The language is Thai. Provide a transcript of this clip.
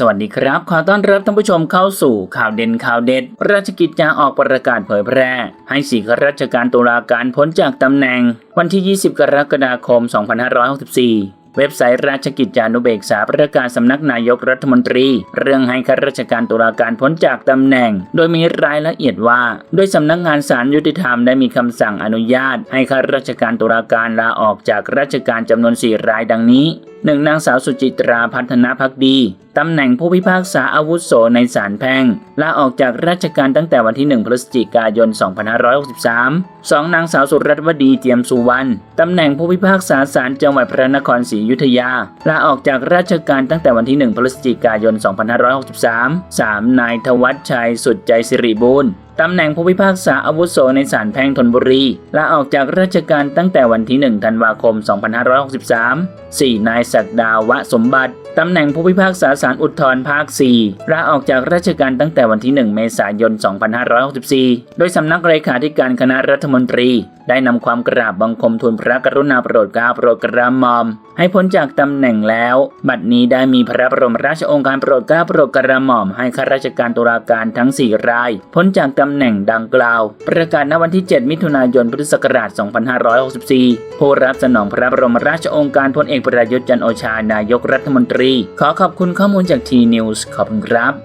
สวัสดีครับ ขอต้อนรับท่านผู้ชมเข้าสู่ข่าวเด่นข่าวเด็ด ราชกิจจาออกประกาศเผยแพร่ ให้สี่ข้าราชการตุลาการพ้นจากตำแหน่ง วันที่ 20 กรกฎาคม 2564 เว็บไซต์ราชกิจจานุเบกษาประกาศสำนักนายกรัฐมนตรี เรื่องให้ข้าราชการตุลาการพ้นจากตำแหน่ง โดยมีรายละเอียดว่า โดยสำนักงานศาลยุติธรรมได้มีคำสั่งอนุญาต ให้ข้าราชการตุลาการลาออกจากราชการจำนวน 4 รายดังนี้หนึ่งนางสาวสุจิตราพัฒนาพักดี ตำแหน่งผู้พิพากษาอาวุโสในศาลแพ่งลาออกจากราชการตั้งแต่วันที่ 1 พฤศจิกายน 2563 2. นางสาวสุรัตวดีเจียมสุวรรณ ตำแหน่งผู้พิพากษาศาลจังหวัดพระนครศรีอยุธยาลาออกจากราชการตั้งแต่วันที่ 1 พฤศจิกายน 2563 3. นายทวัชชัยสุดใจสิริบูรณ์ ตำแหน่งผู้พิพากษาอาวุโสในศาลแพ่งธนบุรีลาออกจากราชการตั้งแต่วันที่ 1 ธันวาคม 2563 4. นายศักดาวะสมบัติ ตำแหน่งผู้พิพากษาศาลอุทธรภาค 4ลาออกจากราชการตั้งแต่วันที่ 1 เมษายน 2564 โดยสำนักเลขาธิการคณะรัฐมนตรี ได้นำความกราบบังคมทูลพระกรุณาโปรดเกล้าโปรดกระหม่อม ให้พ้นจากตำแหน่งแล้ว บัดนี้ได้มีพระบรมราชโองการโปรดเกล้าโปรดกระหม่อมให้ข้าราชการตุลาการทั้ง 4 ราย พ้นจากตำำแหน่งดังกล่าว ประกาศณวันที่ 7 มิถุนายน พุทธศักราช 2564 ผู้รับสนองพระบรมราชโองการพลเอกประยุทธ์จันโอชา นายกรัฐมนตรี ขอขอบคุณข้อมูลจากทีนิวส์ขอบคุณครับ